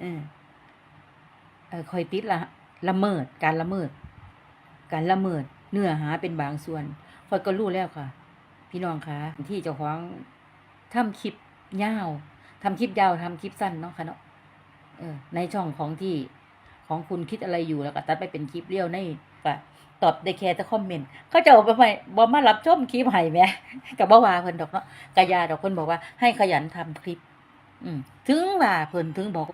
เออคอยติดละละเมิดการละเมิด การละเมิดเนื้อหาเป็นบางส่วนคอยก็รู้แล้วค่ะ พี่น้องคะที่เจ้าของทำคลิปยาวทำคลิปยาวทำคลิปสั้นเนาะค่ะเนาะเออ ในช่องของที่ของคุณคิดอะไรอยู่แล้วก็ตัดไปเป็นคลิปเรียวในก็ตอบได้แค่จะคอมเมนต์เขาจะเอาไปไม่บ่มารับชมคลิปให้แหมกับบ่าวาเพิ่นดอกเนาะกะยาดอกเพิ่นบอกว่าให้ขยันทำคลิป อืมถึงว่าเพิ่นถึงบอก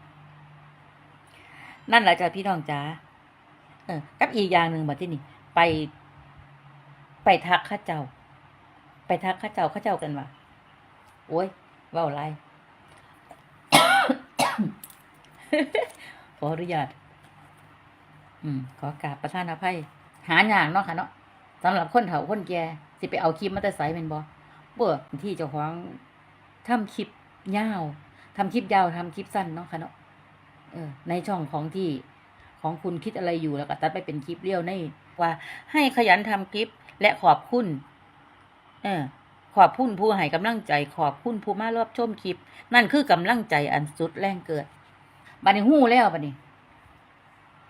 นั่นแหละจ้ะพี่น้องจ๋าเออกับอีกอย่างหนึ่งบัดที่นี่ ไป ไปทักข้าเจ้า ไปทักข้าเจ้าข้าเจ้ากันว่าโอ้ยเว่าอะไรขออนุญาตอืมขอกราบประธานอภัย หาอย่างเนาะค่ะเนาะสำหรับคนเฒ่าคนแก่สิไปเอาคลิปมาแต่ไสเป็นบ่เบื่อที่เจ้าของทำคลิปยาวทำคลิปยาวทำคลิปสั้นเนาะค่ะเนาะ เออในช่องของที่ของคุณคิดอะไรอยู่แล้วก็ตัดไปเป็นคลิปเรียวในว่า ให้ขยันทำคลิปและขอบคุณ เออขอบคุณผู้ให้กำลังใจ ขอบคุณผู้มารอบชมคลิป นั่นคือกำลังใจอันสุดแรงเกิดบัดนี้หู้แล้วบัดนี้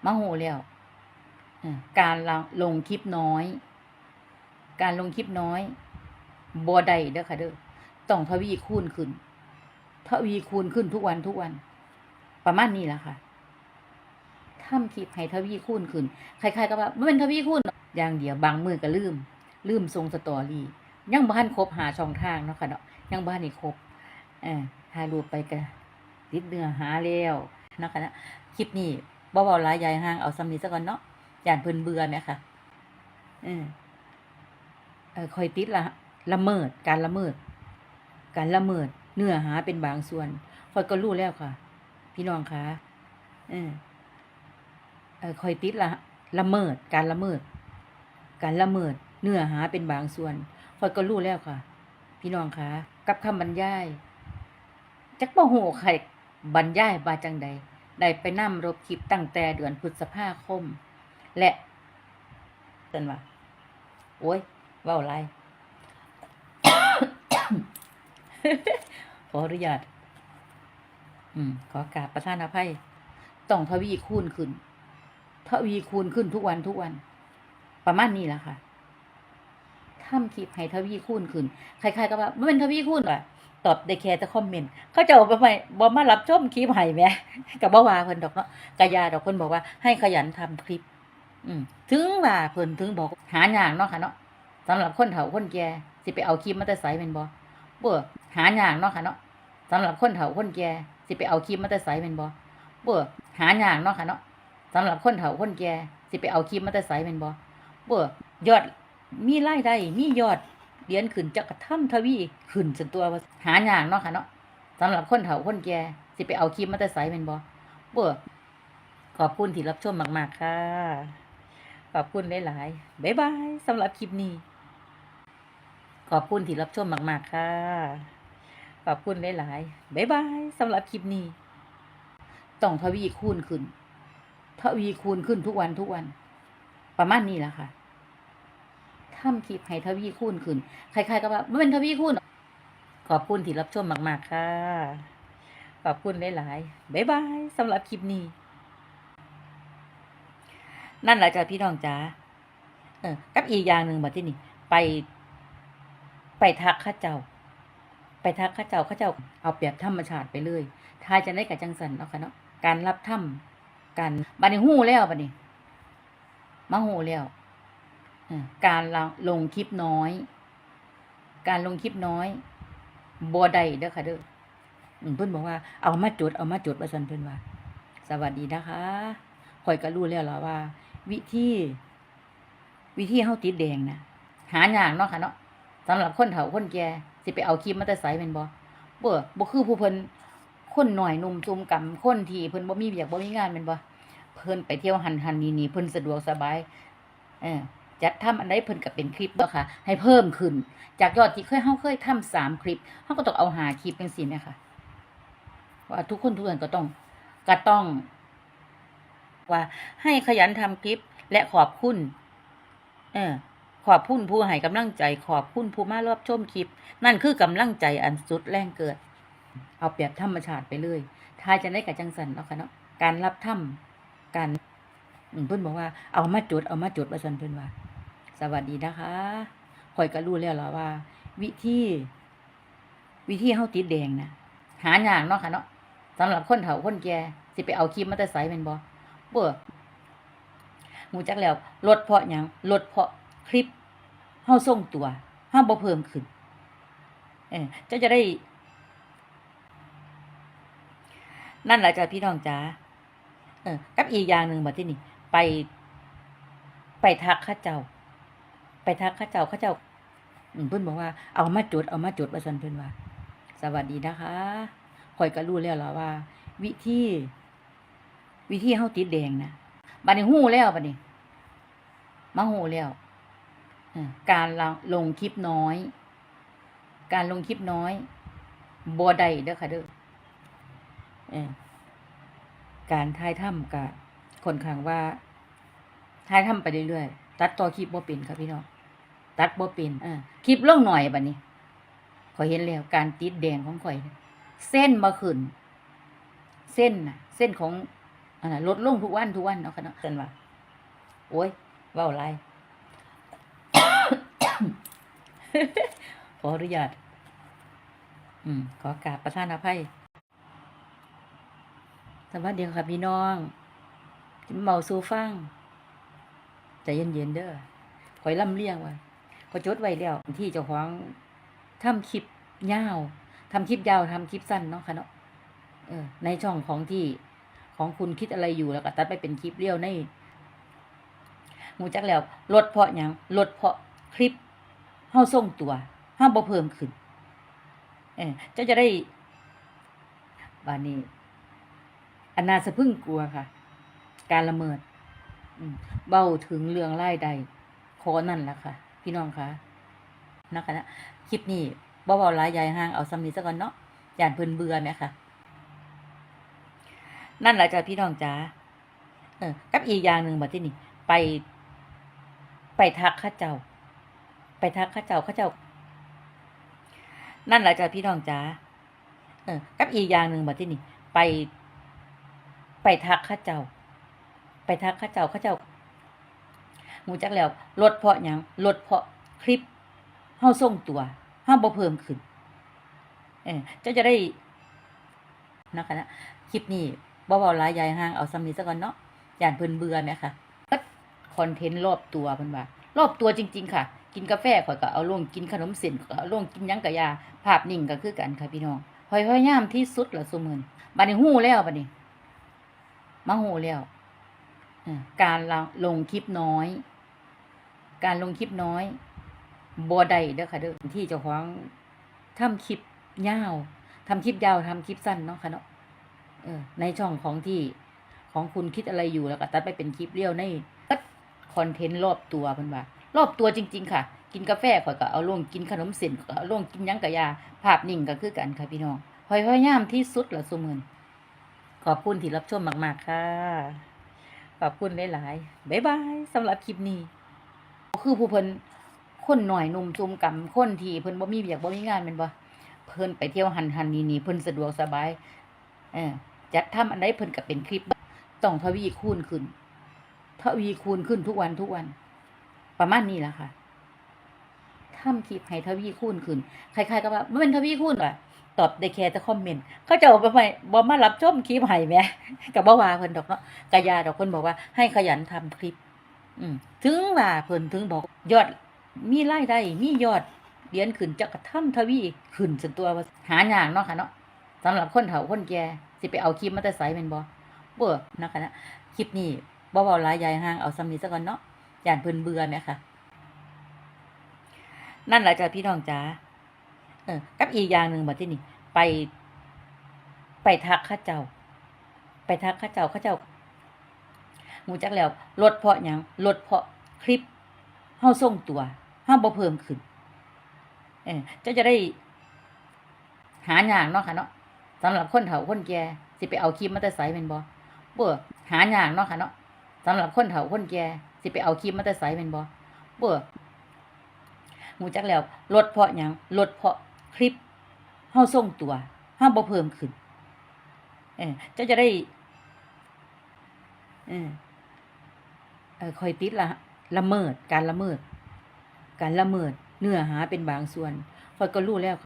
มาหู้แล้วออการลงลงคลิปน้อย การลงคลิปน้อยบ่ได้เด้อค่ะเด้อต้องทวีคูณขึ้นทวีคูณขึ้นทุกวันทุกวัน ประมาณนี้แหละค่ะทำคลิปให้ทวีคูณขึ้นใครๆก็ว่ามันเป็นทวีคูณหรออย่างเดียวบางมือก็ลืม ลืมทรงสตอรี่ยังบ้านครบหาช่องทางเนาะค่ะเนาะยังบ้านนี่ครบเออถ่ายรูปไปกันติดเนื้อหาแล้วเนาะค่ะนะคลิปนี้บ่าหลายยายห่างเอาสำนีซะก่อนเนาะย่านเพิ่นเบื่อไหมค่ะเออเออคอยติดละละเมิดการละเมิด การละเมิดเนื้อหาเป็นบางส่วนคอยก็รู้แล้วค่ะ พี่น้องคะเออเออคอยติดละละเมิดการละเมิด การละเมิด เนื้อหาเป็นบางส่วนคอยก็รู้แล้วค่ะ พี่น้องคะกับคำบรรยาย จักบ่ฮู้ใครบรรยายบาจังใดได้ไปนำรบคลิปตั้งแต่เดือนพฤษภาคม และเตือนว่าโอ้ยเว้าอะไรขออนุญาต อืมขอกราบประธานอภัยต้องทวีคูณขึ้น ทวีคูณขึ้นทุกวันทุกวัน ประมาณนี้แหละค่ะทำคลิปให้ทวีคูณขึ้น ใครๆก็ว่ามันเป็นทวีคูณว่ะตอบได้แค่จะคอมเมนต์เขาจะเอาไปไม่บ่มารับชมคลิปให้แหมกับบ่ว่าเพิ่นดอกเนาะกะยาดอกเพิ่นบอกว่า ให้ขยันทำคลิป อืมถึงว่าเพิ่นถึงบอกหาอย่างเนาะค่ะเนาะสำหรับคนเฒ่าคนแก่สิไปเอาคลิปมาแต่ไสแม่นบ่เบื่อหาอย่างเนาะค่ะเนาะสำหรับคนเฒ่าคนแก่ สิไปเอาคลิปมาแต่ไสแม่นบ่บ่หาอย่างเนาะค่ะเนาะสำหรับคนเฒ่าคนแก่สิไปเอาคลิปมาแต่ไสแม่นบ่บ่ยอดมีรายได้มียอดเหรียญขึ้นจักกระท่ำทวีขึ้นจนตัวหาอย่างเนาะค่ะเนาะสำหรับคนเฒ่าคนแก่สิไปเอาคลิปมาแต่ไสแม่นบ่บ่ขอบคุณที่รับชมมาก ๆ ค่ะ ขอบคุณหลาย ๆ บ๊ายบายสำหรับคลิปนี้ ขอบคุณที่รับชมมาก ๆ ค่ะ ขอบคุณหลายๆบ๊ายบายสำหรับคลิปนี้ต้องทวีคูณขึ้นทวีคูณขึ้นทุกวันทุกวัน ประมาณนี้แหละค่ะทำคลิปให้ทวีคูณขึ้น ใครๆก็ว่าไมันเป็นทวีคูณขอบคุณที่รับชมมาก ๆ ค่ะ ขอบคุณหลายๆบ๊ายบายสำหรับคลิปนี้ นั่นแหละจ้ะพี่น้องจ๋าเออกับอีกอย่างหนึ่งบัดที่นี่ ไป ไปทักข้าเจ้า ไปทักข้าเจ้าข้าเจ้าเอาเปรียบธรรมชาติไปเลยทายจะได้กับจังสันเนาะค่ะเนาะการรับถ้ำการบัดนี้หู้แล้วบัดนี้มาหู้แล้วการลงลงคลิปน้อย การลงคลิปน้อยบ่ได้เด้อค่ะเด้อเพิ่อนบอกว่าเอามาจดเอามาจดว่าซั่นเพิ่อนว่า สวัสดีนะคะข่อยก็รู้แล้วล่ะว่า วิธีวิธีเฮาติดแดงนะหาอย่างเนาะค่ะเนาะสำหรับคนเฒ่าคนแก่ สิไปเอาครีมมาแต่ไสแม่นบ่บ่บ่คือผู้เพิ่นคนหน่อยหนุ่มจุ่มกำคนที่เพิ่นบ่มีเวียกบ่มีงานแม่นบ่เพิ่นไปเที่ยวหันหันนี่นี่เพิ่นสะดวกสบายเออจัดทำอันใดเพิ่นก็เป็นคลิปเนาะค่ะ ให้เพิ่มขึ้น จากยอดที่เคยเฮาเคยทำสามคลิปเฮาก็ต้องเอาหาคลิปจังซี่แม่ค่ะว่าทุกคนทุกคนก็ต้องก็ต้อง ว่าให้ขยันทำคลิปและขอบคุณ เออ ขอบคุณผู้ให้กำลังใจ ขอบคุณผู้มารอบชมคลิป นั่นคือกำลังใจอันสุดแรงเกิด เอาเปรียบธรรมชาติไปเลยททายจะได้กับจังสันเนาะค่ะเนาะการรับถ้ำการเพิ่นบอกว่าเอามาจุดเอามาจุดว่าซั่นเพิ่นว่า สวัสดีนะคะข่อยก็รู้แล้วล่ะว่า วิธีวิธีเฮาติดแดงนะหาอย่ากเนาะค่ะเนาะสำหรับคนเฒ่าคนแก่สิไปเอาครีมมาแต่ไสแม่นบ่เบ้อหูจักแล้วลดเพาะหยังลดเพาะ คลิปเฮาส่งตัวเฮาบ่เพิ่มขึ้น เออเจ้าจะได้ นั่นแหละจ้ะพี่น้องจ๋าเออกับอีกอย่างหนึ่งบัดที่นี่ไป ไปทักข้าเจ้า ไปทักข้าเจ้าข้าเจ้าเพิ่อนบอกว่าเอามาจดเอามาจดว่าซั่นเพิ่อนว่า สวัสดีนะคะข่อยก็รู้แล้วล่ะว่า วิธีวิธีเฮาติดแดงนะบัดนี้ฮู้แล้วบัดนี้มาฮู้แล้ว การลงลงคลิปน้อย การลงคลิปน้อยบ่ได้เด้อค่ะเด้อเออการถ่ายทำก็ค่อนข้างว่าถ่ายทำไปเรื่อยๆตัดต่อคลิปบ่เป็นครับพี่น้องตัดบ่เป็นเออคลิปลงหน่อยบัดนี้ข่อยเห็นแล้วการติดแดงของข่อย เส้นมาขึ้น เส้นน่ะ เส้นของอันน่ะลดลงทุกวันทุกวันเนาะค่ะเนาะเส้นว่าโอ้ยเว้าไร ขออนุญาต อืม ขอกราบประทานอภัย สวัสดีค่ะพี่น้องเมาซูฟังใจเย็นๆเด้อคอยล่ำเลียงไว้คอยจดไว้แล้วที่เจ้าของทำคลิปยาวทำคลิปยาวทำคลิปสั้นเนาะค่ะเนาะเออ ในช่องของที่ของคุณคิดอะไรอยู่แล้วก็ตัดไปเป็นคลิปเรียวในหมูจักแล้วลดเพาะหยังลดเพาะคลิป เฮาส่งตัวเฮาบ่เพิ่มขึ้น เออเจ้าจะได้บานนี้อันนาสะพึ่งกลัวค่ะ การละเมิดเบ้าถึงเรื่องไล่ใดขอนั่นแหละค่ะ พี่น้องคะนะคะนะคลิปนี้บ่เบาหลายยายห่างเอาซ้ำนี้ซะก่อนเนาะย่านเพิ่นเบื่อไหมคะนั่นแหละจ้ะพี่น้องจ๋าเออกับอีกอย่างหนึ่งบัดที่นี่ไป ไปทักข้าเจ้า ไปทักข้าเจ้าข้าเจ้า นั่นแหละจ้ะพี่น้องจ๋าเออกับอีกอย่างหนึ่งบัดที่นี่ ไป ไปทักข้าเจ้า ไปทักข้าเจ้าข้าเจ้าหูจักแล้วลดเพาะยังลดเพาะคลิปเฮาส่งตัวเฮาบ่เพิ่มขึ้น เออเจ้าจะได้นะคะนะคลิปนี้บ่เว้าหลายยายห่างเอาซ้ำนี้ซะก่อนเนาะย่านเพิ่นเบื่อไหมคะก็คอนเทนต์รอบตัวเพิ่นว่ารอบตัวจริง ๆ ค่ะ กินกาแฟข่อยก็เอาลงกินขนมเส้นก็เอาลงกินยังกะยาภาพนิ่งก็คือกันค่ะพี่น้องหอยพยายามที่สุดละซุมื้อนบัดนี้ฮู้แล้วบัดนี้มาฮู้แล้วการลงลงคลิปน้อย การลงคลิปน้อยบ่ได้เด้อค่ะเด้อที่เจ้าของทำคลิปยาวทำคลิปยาวทำคลิปสั้นเนาะค่ะเนาะเออ ในช่องของที่ของคุณคิดอะไรอยู่แล้วก็ตัดไปเป็นคลิปเรียวในคอนเทนต์รอบตัวเพิ่นว่า รอบตัวจริง ๆ ค่ะ กินกาแฟข่อยก็เอาลงกินขนมเส้นก็เอาลงกินยังกะยา ภาพนิ่งก็คือกันค่ะพี่น้องหอยพยายามที่สุดละซุมื้อนขอบคุณที่รับชมมากๆค่ะ ขอบคุณหลายๆบ๊ายบายสำหรับคลิปนี้ คือผู้เพิ่นคนหน่อยหนุ่มซุ่มกำคนที่เพิ่นบ่มีเวียกบ่มีงานแม่นบ่เพิ่นไปเที่ยวหันหันนี่นี่เพิ่นสะดวกสบายเออจัดทำอันใดเพิ่นก็เป็นคลิปต้องทวีคูณขึ้นทวีคูณขึ้นทุกวันทุกวัน ประมาณนี้แหละค่ะทำคลิปให้ทวีคูณขึ้น ใครๆก็ว่าบ่เป็นทวีคูณว่ะตอบได้แค่จะคอมเมนต์ เขาจะเอาไปไม่บ่มารับชมคลิปให้แหมก็บ่ว่าเพิ่นดอกเนาะกะยาดอกเพิ่นบอกว่าให้ขยันทำคลิป อืมถึงว่าเพิ่นถึงบอก ยอดมีรายได้มียอดเหรียญขึ้นจะกระทำทวีขึ้นจนตัวว่าหายากเนาะค่ะเนาะสำหรับคนเฒ่าคนแก่สิไปเอาคลิปมาแต่ไสแม่นบ่เบ้อนะคะนะคลิปนี้บ่เว้าหลายยายห่างเอาซ้ำนี้ซะก่อนเนาะ ย่านเพิ่นเบื่อไหมคะนั่นแหละจ้ะพี่น้องจ๋าเออกับอีกอย่างหนึ่งบัดที่นี่ ไป ไปทักข้าเจ้า ไปทักข้าเจ้าข้าเจ้าหูจักแล้วลดเพาะยังลดเพาะคลิปเฮาส่งตัวเฮาบ่เพิ่มขึ้น เออเจ้าจะได้หายากเนาะค่ะเนาะสำหรับคนเฒ่าคนแก่สิไปเอาครีมมาแต่ไสแม่นบ่เบ้อหายากเนาะค่ะเนาะสำหรับคนเฒ่าคนแก่ สิไปเอาครีมมาแต่ไสแม่นบ่เบ้อหูจักแล้วลดเพราะหยังลดเพราะคลิปเฮาส่งตัวเฮาบ่เพิ่มขึ้นเเออเจ้าจะได้ เออเออคอยติดละละเมิดการละเมิด การละเมิด เนื้อหาเป็นบางส่วนคอยก็รู้แล้ว